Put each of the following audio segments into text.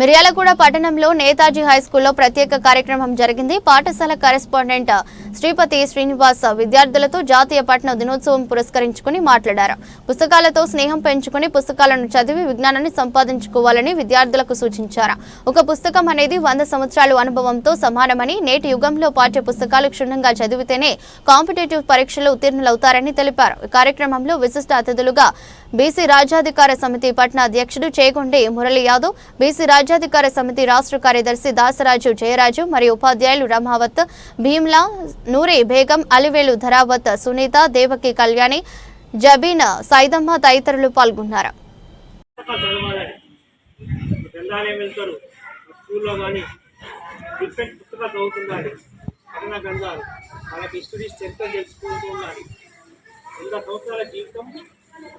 మిర్యాలగూడ పట్టణంలో నేతాజీ హైస్కూల్లో ప్రత్యేక కార్యక్రమం జరిగింది. పాఠశాల కరెస్పాండెంట్ శ్రీపతి శ్రీనివాస్ విద్యార్థులతో జాతీయ పట్టణ దినోత్సవం పురస్కరించుకుని మాట్లాడారు. పుస్తకాలతో స్నేహం పెంచుకుని పుస్తకాలను చదివి విజ్ఞానాన్ని సంపాదించుకోవాలని విద్యార్థులకు సూచించారు. ఒక పుస్తకం అనేది వంద సంవత్సరాలు అనుభవంతో సమానమని నేటి యుగంలో పాఠ్య పుస్తకాలు క్షుణ్ణంగా చదివితేనే కాంపిటేటివ్ పరీక్షలు ఉత్తీర్ణులవుతారని తెలిపారు. ఈ కార్యక్రమంలో విశిష్ట అతిథులుగా బీసీ రాజ్యాధికార సమితి పట్న అధ్యక్షుడు చేగొండే మురళి యాదవ్ బీసీ రాజ్యాధికార సమితి రాష్ట్ర కార్యదర్శి దాసరాజు జయరాజు మరియు ఉపాధ్యాయులు రమావత్ భీమ్లా నూరే బేగం అలివేలు ధరావత్ సునీత దేవకి కళ్యాణి జబీన సైదమ్మ తదితరులు పాల్గొన్నారు. పుస్తకాలు చదవాలని వంద సంవత్సరాల జీవితం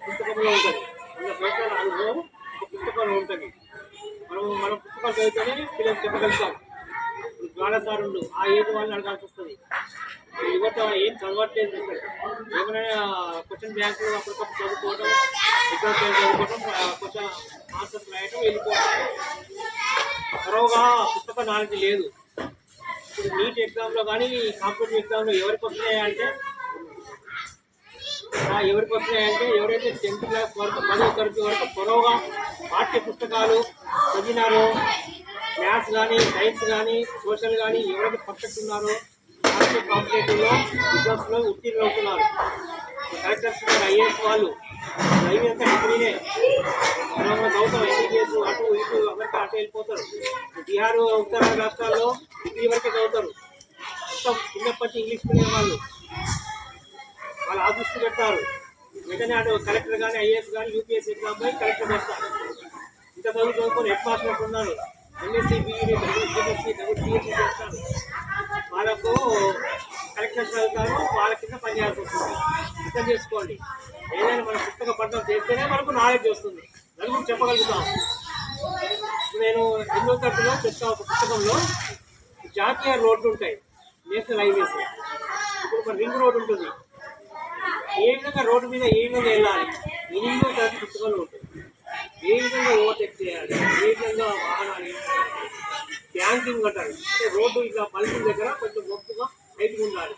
పుస్తకంలో ఉంటుంది. వంద సంవత్సరాల అనుభవం పుస్తకంలో ఉంటుంది. ఒక్కరు పుస్తకాలు చదివితేనే పిల్లలు చెప్పగలుగుతాం. ఇప్పుడు ద్వారసారులు ఆ ఏజ్ వాళ్ళని అడగాల్సి వస్తుంది. యువత ఏం చదవట్లేదు ఏమైనా క్వశ్చన్ బ్యాంకులు అప్పటికప్పుడు చదువుకోవడం ఎగ్జామ్స్ చదువుకోవడం క్వశ్చన్ ఆన్సర్స్ రాయడం వెళ్ళిపోవడం త్వరగా పుస్తక నాలెడ్జ్ లేదు. ఇప్పుడు నీట్ ఎగ్జామ్లో కానీ కాంపిటేటివ్ ఎగ్జామ్లో ఎవరికి వస్తున్నాయి అంటే ఎవరికి వస్తున్నాయంటే ఎవరైతే టెన్త్ క్లాస్ వరకు పదో తరగతి వరకు పొరవుగా పాఠ్య పుస్తకాలు చదివినారో మ్యాథ్స్ కానీ సైన్స్ కానీ సోషల్ కానీ ఎవరైతే పర్ఫెక్ట్ ఉన్నారో రాష్ట్ర కాంపిటేటివ్లో ఎగ్జామ్స్లో ఉత్తీర్ణులు అవుతున్నారు. కలెక్టర్స్ ఐఏఎస్ వాళ్ళు చదివి అంతా డిగ్రీనే మనం చదువుతాం ఎంబీబీఎస్ అటు ఇటు అమెరికా అటు వెళ్ళిపోతారు. బీహార్ ఉత్తర రాష్ట్రాల్లో డిగ్రీ వరకే చదువుతారు. మొత్తం చిన్నప్పటి ఇంగ్లీష్ మీడియం వాళ్ళు. దృష్టి పెడతారు వెంటనే అటు కలెక్టర్ కానీ ఐఏఎస్ కానీ యూపీఎస్ ఎగ్జామ్ పోయి కలెక్టర్ చేస్తారు. ఇంత చదువు చదువుకొని హెడ్ మాస్టర్ ఉన్నారు? ఎంఎస్సీ బీఈడీ డబ్ల్యూ బీఎస్సీ డబ్ల్యూ చేస్తారు. వాళ్ళకు కలెక్టర్ చదువుతారు వాళ్ళ కింద పనిచేయాల్సి వస్తుంది. అర్థం చేసుకోండి. ఏదైనా మన పుస్తక పఠనం చేస్తేనే మనకు నాలెడ్జ్ వస్తుంది. నలుగురు చెప్పగలుగుతాం. నేను ఎన్నో తరగతిలో చెప్తా ఒక పుస్తకంలో జాతీయ రోడ్లు ఉంటాయి నేషనల్ హైవేస్. ఇప్పుడు మన రింగ్ రోడ్ ఉంటుంది. ఏ విధంగా రోడ్డు మీద ఏ విధంగా వెళ్ళాలి? ఎనిమిదో తరగతి పుస్తకాలు ఉంటాయి ఏ విధంగా ఓవర్టేక్ చేయాలి? ఏ విధంగా వాహనాలు బ్యాంకింగ్ అంటారు. అంటే రోడ్డు ఇట్లా మలుపుల దగ్గర కొంచెం గొప్పగా హైట్గా ఉండాలి.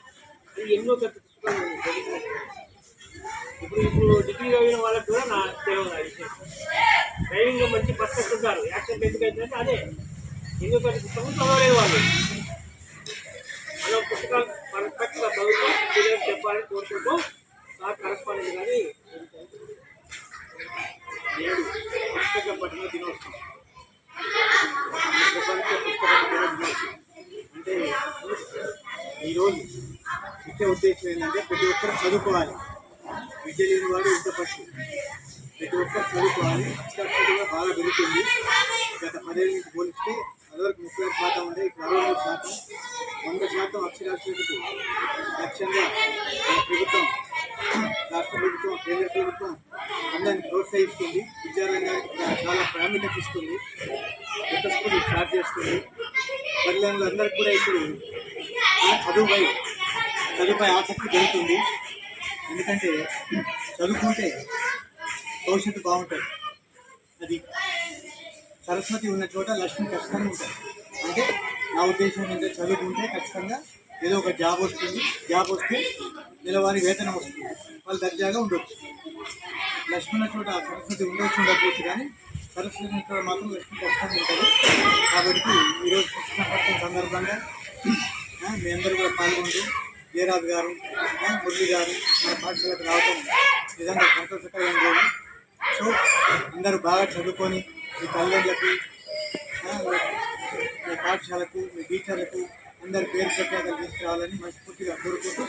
అది ఎన్నో తరగతి పుస్తకాలు ఇప్పుడు ఇప్పుడు డిగ్రీ చదివిన వాళ్ళకి కూడా నా తెలియదు ఆ విషయం. డ్రైవింగ్లో మంచి పర్ఫెక్ట్ ఉంటారు. యాక్సిడెంట్ ఎందుకు అవుతుందంటే అదే. ఎన్నో తరగతి పుస్తకం చదవలేదు వాళ్ళు. మనం పుస్తకాలు పర్ఫెక్ట్గా చదువుతూ చెప్పాలని కోరుకుంటూ నా కరస్పాండెంట్ కానీ ఏడు పుస్తక పఠన దినోత్సవం. ప్రపంచ పుస్తక పఠన దినోత్సవం అంటే ఈరోజు ముఖ్య ఉద్దేశం ఏంటంటే ప్రతి ఒక్కరు చదువుకోవాలి. విద్య లేని వాడు ఇంత పశు ప్రతి ఒక్కరు చదువుకోవాలి. అక్షరాస్యత కూడా బాగా పెరుగుతుంది గత పదేళ్ళ నుంచి పోలిస్తే అదివరకు ముప్పై ఐదు శాతం ఉండే ఇప్పుడు అరవై మూడు శాతం. వంద శాతం అక్షరాస్యతకు లక్ష్యంగా ప్రభుత్వం రాష్ట్ర ప్రభుత్వం కేంద్ర ప్రభుత్వం అందరిని ప్రోత్సహిస్తుంది. విద్యారంగానికి చాలా ప్రాముఖ్యత ఇస్తుంది. కొత్త స్కూల్ స్టార్ట్ చేస్తుంది. పిల్లలు అందరికీ కూడా ఇప్పుడు చదువుపై చదువుపై ఆసక్తి పెరుగుతుంది. ఎందుకంటే చదువుకుంటే భవిష్యత్తు బాగుంటుంది. అది సరస్వతి ఉన్న చోట లక్ష్మి ఖచ్చితంగా ఉంటుంది అంటే నా ఉద్దేశం ఏంటంటే చదువుకుంటే ఖచ్చితంగా ఏదో ఒక జాబ్ వస్తుంది జాబ్ వస్తే నెలవారీ వేతనం వస్తుంది. వాళ్ళు దర్జాగా ఉండొచ్చు. లక్ష్మణ చోట చోట సరస్వతి ఉండొచ్చు ఉండకపోవచ్చు కానీ సరస్వతి చోట మాత్రం లక్ష్మి కష్టంగా ఉంటుంది కాబట్టి ఈరోజు కృష్ణపట్నం సందర్భంగా మీ అందరూ కూడా పాల్గొంటూ జయరాజ్ గారు మురళి గారు మన పాఠశాలకు రావటం నిజంగా సంతోషకరంగా లేదు సో అందరూ బాగా చదువుకొని మీ తల్లిదండ్రులకు మీ పాఠశాలకు మీ టీచర్లకు అందరి పేరు ప్రఖ్యాతలు తీసుకురావాలని మనస్ఫూర్తిగా కోరుకుంటూ